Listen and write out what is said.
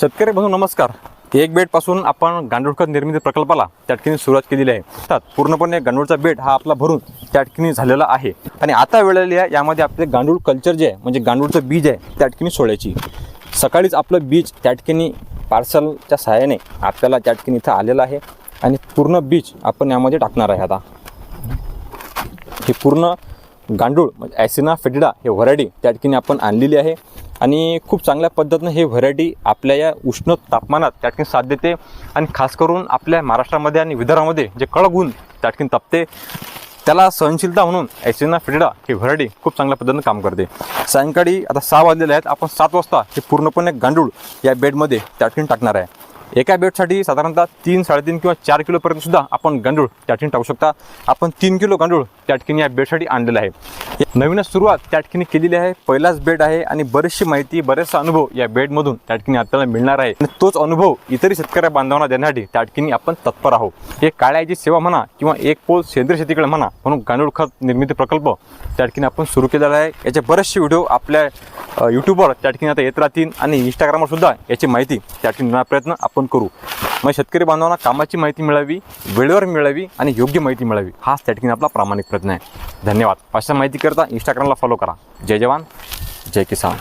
शेतकरी बंधू नमस्कार. एक बेडपासून आपण गांडूळखत निर्मिती प्रकल्पाला त्या ठिकाणी सुरुवात केलेली आहे. अर्थात पूर्णपणे गांडूळचा बेड हा आपला भरून त्या ठिकाणी झालेला आहे. आणि आता वेळ आलेली आहे यामध्ये आपले गांडूळ कल्चर जे आहे म्हणजे गांडूळचं बीज आहे त्या ठिकाणी सोडायची. सकाळीच आपलं बीज त्या ठिकाणी पार्सलच्या सहाय्याने आपल्याला त्या ठिकाणी इथं आलेलं आहे. आणि पूर्ण बीज आपण यामध्ये टाकणार आहे आता. हे पूर्ण गांडूळ म्हणजे ॲसिना फेडिडा हे व्हरायटी त्या ठिकाणी आपण आणलेली आहे. आणि खूप चांगल्या पद्धतीनं हे व्हरायटी आपल्या या उष्ण तापमानात त्या ठिकाणी साथ देते. आणि खास करून आपल्या महाराष्ट्रामध्ये आणि विदर्भामध्ये जे कडक ऊन त्या ठिकाणी तापते त्याला सहनशीलता म्हणून ॲसिना फेडिडा ही व्हरायटी खूप चांगल्या पद्धतीनं काम करते. सायंकाळी आता सहा वाजलेले आहेत आपण सात वाजता हे पूर्णपणे गांडूळ या बेडमध्ये त्या ठिकाणी टाकणार आहे. एका बेडसाठी साधारणतः तीन साडेतीन किंवा चार किलोपर्यंत सुद्धा आपण गांडूळ त्या ठिकाणी टाकू शकता. आपण तीन किलो गांडूळ त्या ठिकाणी या बेडसाठी आणलेला आहे. नवीनच सुरुवात त्या ठिकाणी केलेली आहे. पहिलाच बेड आहे आणि बरीचशी माहिती बरेचसा अनुभव या बेडमधून त्या ठिकाणी आपल्याला मिळणार आहे. आणि तोच अनुभव इतरही शेतकऱ्या बांधवांना देण्यासाठी त्या ठिकाणी आपण तत्पर आहोत. एक काळ्याची सेवा म्हणा किंवा एक पोल सेंद्रिय शेतीकडे म्हणा म्हणून गांडूळ खत निर्मिती प्रकल्प त्या ठिकाणी आपण सुरू केलेला आहे. याचे बरेचसे व्हिडिओ आपल्या यूट्यूबवर त्या ठिकाणी आता येत राहतील आणि इंस्टाग्रामवर सुद्धा याची माहिती त्या ठिकाणी प्रयत्न आपण करू. मग शेतकरी बांधवांना कामाची माहिती मिळावी वेळेवर मिळावी आणि योग्य माहिती मिळावी हाच त्या ठिकाणी आपला प्रामाणिक प्रयत्न आहे. धन्यवाद. अशा माहिती करता इंस्टाग्रामला फॉलो करा. जय जवान. जय किसान.